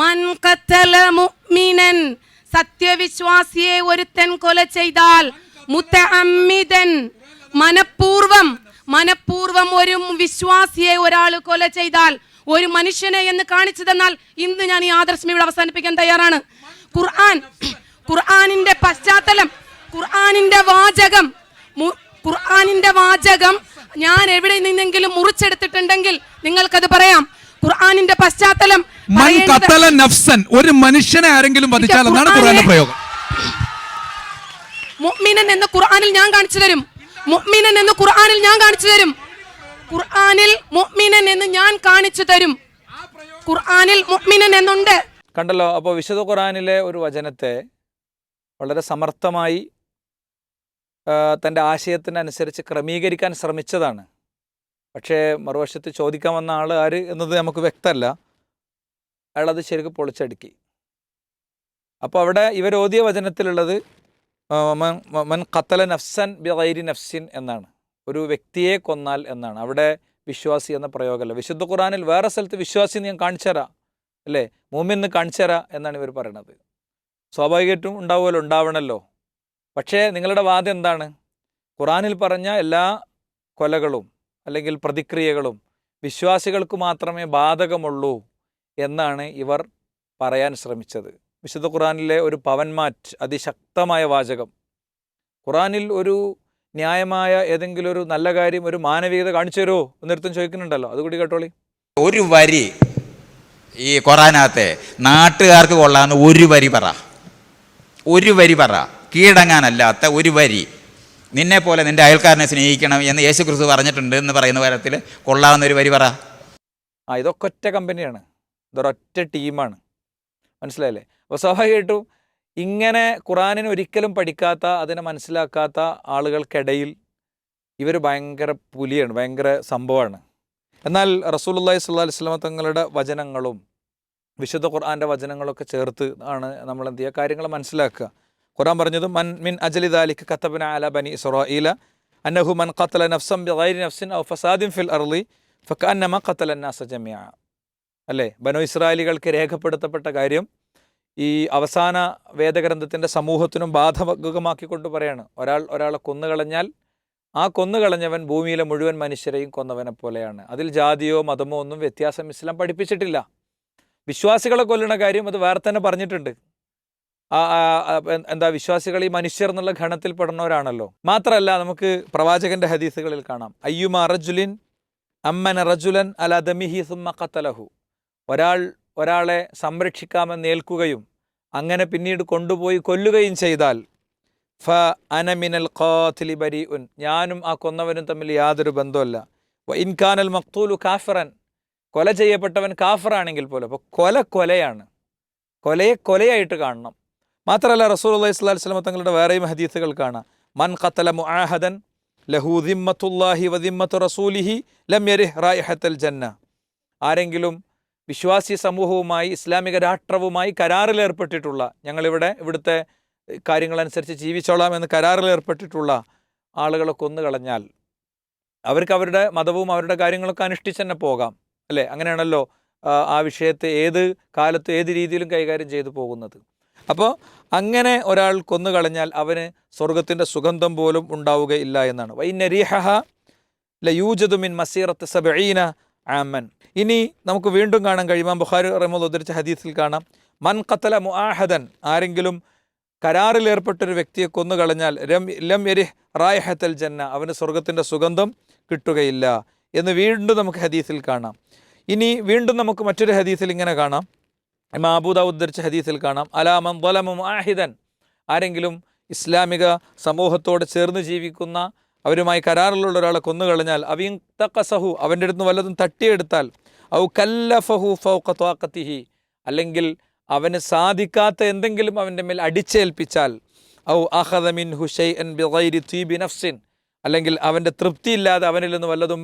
മൻ മുഅ്മിനൻ. സത്യവിശ്വാസിയെ ഒരുത്തൻ കൊല ചെയ്താൽ മുത്തഅമ്മിദൻ മനഃപൂർവം മനഃപൂർവം ഒരു വിശ്വാസിയെ ഒരാൾ കൊല ചെയ്താൽ ഒരു മനുഷ്യനെ എന്ന് കാണിച്ചു തന്നാൽ ഇന്ന് ഞാൻ ഈ ആദർശം ഇവിടെ അവസാനിപ്പിക്കാൻ തയ്യാറാണ്. ഖുർആൻ ഖുർആാനിന്റെ പശ്ചാത്തലം ഖുർആാനിന്റെ വാചകം ഖുർആനിന്റെ വാചകം ഞാൻ എവിടെ നിന്നെങ്കിലും മുറിച്ചെടുത്തിട്ടുണ്ടെങ്കിൽ നിങ്ങൾക്കത് പറയാം. ഖുർആനിന്റെ പശ്ചാത്തലം നഫ്സൻ ഒരു മനുഷ്യനെ ആരെങ്കിലും വധിച്ചാൽ എന്നാണ് ഖുർആനെ- ഖുർആന്റെ പ്രയോഗം. മുഅ്മിനൻ എന്ന് ഖുർആനിൽ ഞാൻ കാണിച്ചു തരും. മുഅ്മിനൻ എന്ന് ഖുർആനിൽ ഞാൻ കാണിച്ചു തരും. ഖുർആനിൽ മുഅ്മിനൻ എന്ന് ഞാൻ കാണിച്ചു തരും. ഖുർആനിൽ മുഅ്മിനൻ എന്നുണ്ട്. കണ്ടല്ലോ അപ്പോൾ വിശുദ്ധ ഖുർആനിലെ ഒരു വചനത്തെ വളരെ സമർത്ഥമായി തന്റെ ആശയത്തിനനുസരിച്ച് ക്രമീകരിക്കാൻ ശ്രമിച്ചതാണ്. പക്ഷേ മറുവശത്ത് ചോദിക്കാൻ വന്ന ആൾ ആര് എന്നത് നമുക്ക് വ്യക്തമല്ല. അയാളത് ശരിക്കും പൊളിച്ചടുക്കി. അപ്പോൾ അവിടെ ഇവരോതിയ വചനത്തിലുള്ളത് മൻ- ഖത്തല നഫ്സൻ ബിറൈരി നഫ്സിൻ എന്നാണ്. ഒരു വ്യക്തിയെ കൊന്നാൽ എന്നാണ്. അവിടെ വിശ്വാസി എന്ന പ്രയോഗമല്ല. വിശുദ്ധ ഖുറാനിൽ വേറെ സ്ഥലത്ത് വിശ്വാസി ഞാൻ കാണിച്ചു തരാം. അല്ലേ? മൂമിന്ന് കാണിച്ചു തരാം എന്നാണ് ഇവർ പറയണത്. സ്വാഭാവികമായിട്ടും ഉണ്ടാവുമല്ലോ ഉണ്ടാവണമല്ലോ പക്ഷേ നിങ്ങളുടെ വാദം എന്താണ്? ഖുറാനിൽ പറഞ്ഞ എല്ലാ കൊലകളും അല്ലെങ്കിൽ പ്രതിക്രിയകളും വിശ്വാസികൾക്ക് മാത്രമേ ബാധകമുള്ളൂ എന്നാണ് ഇവർ പറയാൻ ശ്രമിച്ചത്. വിശുദ്ധ ഖുറാനിലെ ഒരു പവൻമാറ്റ് അതിശക്തമായ വാചകം. ഖുറാനിൽ ഒരു ന്യായമായ ഏതെങ്കിലും ഒരു നല്ല കാര്യം ഒരു മാനവികത കാണിച്ചു തരുമോ? എന്നിടത്തും ചോദിക്കുന്നുണ്ടല്ലോ. അതുകൂടി കേട്ടോളി. ഒരു വരി ഈ ഖുറാനകത്തെ നാട്ടുകാർക്ക് കൊള്ളാന്ന് ഒരു വരി പറ. ഒരു വരി പറ. കീഴടങ്ങാനല്ലാത്ത ഒരു വരി. നിന്നെ പോലെ നിന്റെ അയൽക്കാരനെ സ്നേഹിക്കണം എന്ന് യേശു ക്രിസ്തു പറഞ്ഞിട്ടുണ്ട് എന്ന് പറയുന്ന കാര്യത്തിൽ കൊള്ളാവുന്ന ഒരു വരി പറ. ആ ഇതൊക്കെ ഒറ്റ കമ്പനിയാണ്. ഇതൊരൊറ്റ ടീമാണ്. മനസ്സിലായല്ലേ? അപ്പോൾ സ്വാഭാവികമായിട്ടും ഇങ്ങനെ ഖുറാനിന് ഒരിക്കലും പഠിക്കാത്ത അതിനെ മനസ്സിലാക്കാത്ത ആളുകൾക്കിടയിൽ ഇവർ ഭയങ്കര പുലിയാണ് ഭയങ്കര സംഭവമാണ്. എന്നാൽ റസൂലുള്ളാഹി സ്വല്ലാ അലൈഹി വസല്ലമ തങ്ങളുടെ വചനങ്ങളും വിശുദ്ധ ഖുർആാന്റെ വചനങ്ങളൊക്കെ ചേർത്ത് ആണ് നമ്മൾ എന്ത് ചെയ്യുക? കാര്യങ്ങൾ മനസ്സിലാക്കുക. ഖുർആൻ പറഞ്ഞത് മൻ മിൻ അജലി ദാലിക്ക് കത്തബന അല ബനി ഇസ്രാഈല അന്നഹു മൻ ഖത്തല നഫ്സം ബി ഗൈരി നഫ്സിൻ ഔ ഫസാദിൻ ഫിൽ അർളി ഫക്കന്നമ ഖത്തല നാസ ജമിയ അല്ലേ? ബനോ ഇസ്രായേലികൾക്ക് രേഖപ്പെടുത്തപ്പെട്ട കാര്യം ഈ അവസാന വേദഗ്രന്ഥത്തിന്റെ സമൂഹത്തിനും ബാധകമാക്കിക്കൊണ്ട് പറയാണ്. ഒരാൾ ഒരാളെ കൊന്നുകളഞ്ഞാൽ ആ കൊന്നുകളഞ്ഞവൻ ഭൂമിയിലെ മുഴുവൻ മനുഷ്യരെയും കൊന്നവനെ പോലെയാണ്. അതിൽ ജാതിയോ മതമോ ഒന്നും വ്യത്യാസം ഇസ്ലാം പഠിപ്പിച്ചിട്ടില്ല. വിശ്വാസികളെ കൊല്ലണ കാര്യം അത് വേറെ തന്നെ പറഞ്ഞിട്ടുണ്ട്. എന്താ വിശ്വാസികൾ ഈ മനുഷ്യർ എന്നുള്ള ഗണത്തിൽ പെടുന്നവരാണല്ലോ. മാത്രമല്ല നമുക്ക് പ്രവാചകന്റെ ഹദീസുകളിൽ കാണാം. അയ്യുമ റജുലിൻ അമ്മന റജുലൻ അല ദമിഹി സുമ്മ കത്തലഹു ഒരാൾ ഒരാളെ സംരക്ഷിക്കാമെന്ന് ഏൽക്കുകയും അങ്ങനെ പിന്നീട് കൊണ്ടുപോയി കൊല്ലുകയും ചെയ്താൽ ഫ അനമിനൽ ഖാത്തിലി ബരി ഉൻ ഞാനും ആ കൊന്നവനും തമ്മിൽ യാതൊരു ബന്ധമല്ല വ ഇൻകാനൽ മക്തൂലു കാഫറൻ. കൊല ചെയ്യപ്പെട്ടവൻ കാഫറാണെങ്കിൽ പോലും അപ്പോൾ കൊല കൊലയാണ്. കൊലയെ കൊലയായിട്ട് കാണണം. മാത്രമല്ല റസൂൽ അള്ളഹി സ്വലാഹി സ്വലമ തങ്ങളുടെ വേറെയും ഹദീസുകൾ കാണാം. മൻ ഖത്തല മുആഹദൻ ലഹു ദിമ്മത്തുല്ലാഹി വദിമ്മത്തു റസൂലിഹി ലം യരിഹ് റായിഹത്തൽ ജന്ന. ആരെങ്കിലും വിശ്വാസി സമൂഹവുമായി ഇസ്ലാമിക രാഷ്ട്രവുമായി കരാറിലേർപ്പെട്ടിട്ടുള്ള ഞങ്ങളിവിടെ ഇവിടുത്തെ കാര്യങ്ങളനുസരിച്ച് ജീവിച്ചോളാം എന്ന് കരാറിലേർപ്പെട്ടിട്ടുള്ള ആളുകളെ കൊന്നുകളഞ്ഞാൽ അവർക്ക് അവരുടെ മതവും അവരുടെ കാര്യങ്ങളൊക്കെ അനുഷ്ഠിച്ച് തന്നെ പോകാം. അല്ലേ? അങ്ങനെയാണല്ലോ ആ വിഷയത്തെ ഏത് കാലത്ത് ഏത് രീതിയിലും കൈകാര്യം ചെയ്തു പോകുന്നത്. അപ്പോൾ അങ്ങനെ ഒരാൾ കൊന്നു കളഞ്ഞാൽ അവന് സ്വർഗത്തിന്റെ സുഗന്ധം പോലും ഉണ്ടാവുകയില്ല എന്നാണ്. വൈനരീഹ ലയൂജതുമിൻ മസീറത്ത് സബീന ആമൻ. ഇനി നമുക്ക് വീണ്ടും കാണാൻ കഴിയുമ്പോൾ ബുഹാരി റഹ്മദ് ഉദ്ധരിച്ച ഹദീസിൽ കാണാം. മൻ കത്തല മുആഹദൻ ആരെങ്കിലും കരാറിൽ ഏർപ്പെട്ടൊരു വ്യക്തിയെ കൊന്നുകളഞ്ഞാൽ രം ലം എരിഹ് റായഹത്തൽ ജന്ന അവന് സ്വർഗത്തിന്റെ സുഗന്ധം കിട്ടുകയില്ല എന്ന് വീണ്ടും നമുക്ക് ഹദീസിൽ കാണാം. ഇനി വീണ്ടും നമുക്ക് മറ്റൊരു ഹദീസിൽ ഇങ്ങനെ കാണാം. ഇമാം അബൂദ ഉദ്ധരിച്ച ഹദീസിൽ കാണാം അലാമം വലമും ആഹിദൻ ആരെങ്കിലും ഇസ്ലാമിക സമൂഹത്തോട് ചേർന്ന് ജീവിക്കുന്ന അവരുമായി കരാറിലുള്ള ഒരാളെ കൊന്നുകളഞ്ഞാൽ അവിൻ തക്കസഹു അവന്റെ അടുത്ത് വല്ലതും തട്ടിയെടുത്താൽ ഔ കല്ലഫഹു ഫൗഖ ത്വാഖത്തിഹി അല്ലെങ്കിൽ അവന് സാധിക്കാത്ത എന്തെങ്കിലും അവന്റെ മേൽ അടിച്ചേൽപ്പിച്ചാൽ ഔ അഹദ മിൻ ഹുഷൈ അൻ ബിഗൈരി തീബി നഫ്സിൻ അല്ലെങ്കിൽ അവന്റെ തൃപ്തിയില്ലാതെ അവനിൽ നിന്ന് വല്ലതും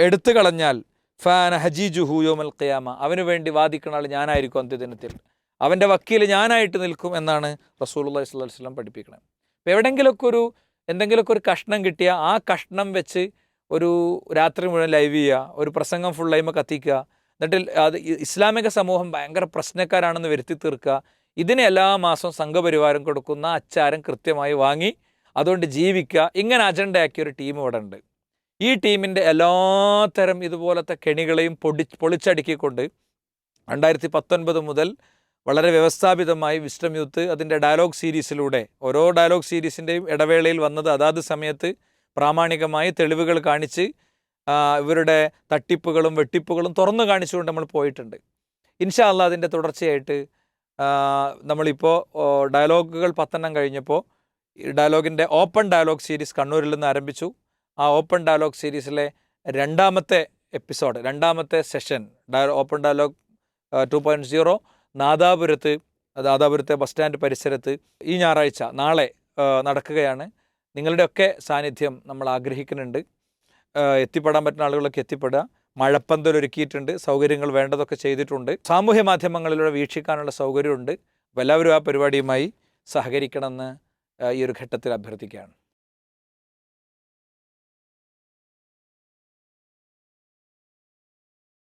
എടുത്തു കളഞ്ഞാൽ ഫാന ഹജീജുഹു യോമൽ ഖിയാമ. അവന് വേണ്ടി വാദിക്കുന്ന ആൾ ഞാനായിരിക്കും അന്ത്യദിനത്തിൽ. അവന്റെ വക്കീൽ ഞാനായിട്ട് നിൽക്കും എന്നാണ് റസൂലുള്ളാഹി സ്വല്ലല്ലാഹു അലൈഹി വസല്ലം പഠിപ്പിക്കുന്നത് അപ്പോൾ എവിടെയെങ്കിലുമൊക്കെ ഒരു എന്തെങ്കിലുമൊക്കെ ഒരു കഷ്ണം കിട്ടിയ ആ കഷ്ണം വെച്ച് ഒരു രാത്രി മുഴുവൻ ലൈവ് ചെയ്യുക ഒരു പ്രസംഗം ഫുൾ ടൈം കത്തിക്കുക എന്നിട്ട് അത് ഇസ്ലാമിക സമൂഹം ഭയങ്കര പ്രശ്നക്കാരാണെന്ന് വരുത്തി തീർക്കുക ഇതിന് എല്ലാ മാസവും സംഘപരിവാരം കൊടുക്കുന്ന അച്ചാരം കൃത്യമായി വാങ്ങി അതുകൊണ്ട് ജീവിക്കുക ഇങ്ങനെ അജണ്ടയാക്കിയ ഒരു ടീം ഇവിടെ ഉണ്ട് ഈ ടീമിന്റെ എല്ലാത്തരം ഇതുപോലത്തെ കെണികളെയും പൊടി പൊളിച്ചടുക്കിക്കൊണ്ട് രണ്ടായിരത്തി പത്തൊൻപത് മുതൽ വളരെ വ്യവസ്ഥാപിതമായി വിസ്റ്റം യൂത്ത് അതിന്റെ ഡയലോഗ് സീരീസിലൂടെ ഓരോ ഡയലോഗ് സീരീസിന്റെയും ഇടവേളയിൽ വന്നത് അതാത് സമയത്ത് പ്രാമാണികമായി തെളിവുകൾ കാണിച്ച് ഇവരുടെ തട്ടിപ്പുകളും വെട്ടിപ്പുകളും തുറന്നു കാണിച്ചുകൊണ്ട് നമ്മൾ പോയിട്ടുണ്ട്. ഇൻഷാല്ല അതിന്റെ തുടർച്ചയായിട്ട് നമ്മളിപ്പോൾ ഡയലോഗുകൾ പത്തെണ്ണം കഴിഞ്ഞപ്പോൾ ഡയലോഗിന്റെ ഓപ്പൺ ഡയലോഗ് സീരീസ് കണ്ണൂരിൽ നിന്ന് ആരംഭിച്ചു. ആ ഓപ്പൺ ഡയലോഗ് സീരീസിലെ രണ്ടാമത്തെ എപ്പിസോഡ് രണ്ടാമത്തെ session ഡയ open dialogue two point zero നാദാപുരത്ത് നാദാപുരത്തെ ബസ് സ്റ്റാൻഡ് പരിസരത്ത് ഈ ഞായറാഴ്ച നാളെ നടക്കുകയാണ്. നിങ്ങളുടെയൊക്കെ സാന്നിധ്യം നമ്മൾ ആഗ്രഹിക്കുന്നുണ്ട്. എത്തിപ്പെടാൻ പറ്റുന്ന ആളുകളൊക്കെ എത്തിപ്പെടുക. മഴപ്പന്തൽ ഒരുക്കിയിട്ടുണ്ട് സൗകര്യങ്ങൾ വേണ്ടതൊക്കെ ചെയ്തിട്ടുണ്ട്. സാമൂഹ്യ മാധ്യമങ്ങളിലൂടെ വീക്ഷിക്കാനുള്ള സൗകര്യമുണ്ട്. എല്ലാവരും ആ പരിപാടിയുമായി സഹകരിക്കണമെന്ന് ഈ ഒരു ഘട്ടത്തിൽ അഭ്യർത്ഥിക്കുകയാണ്.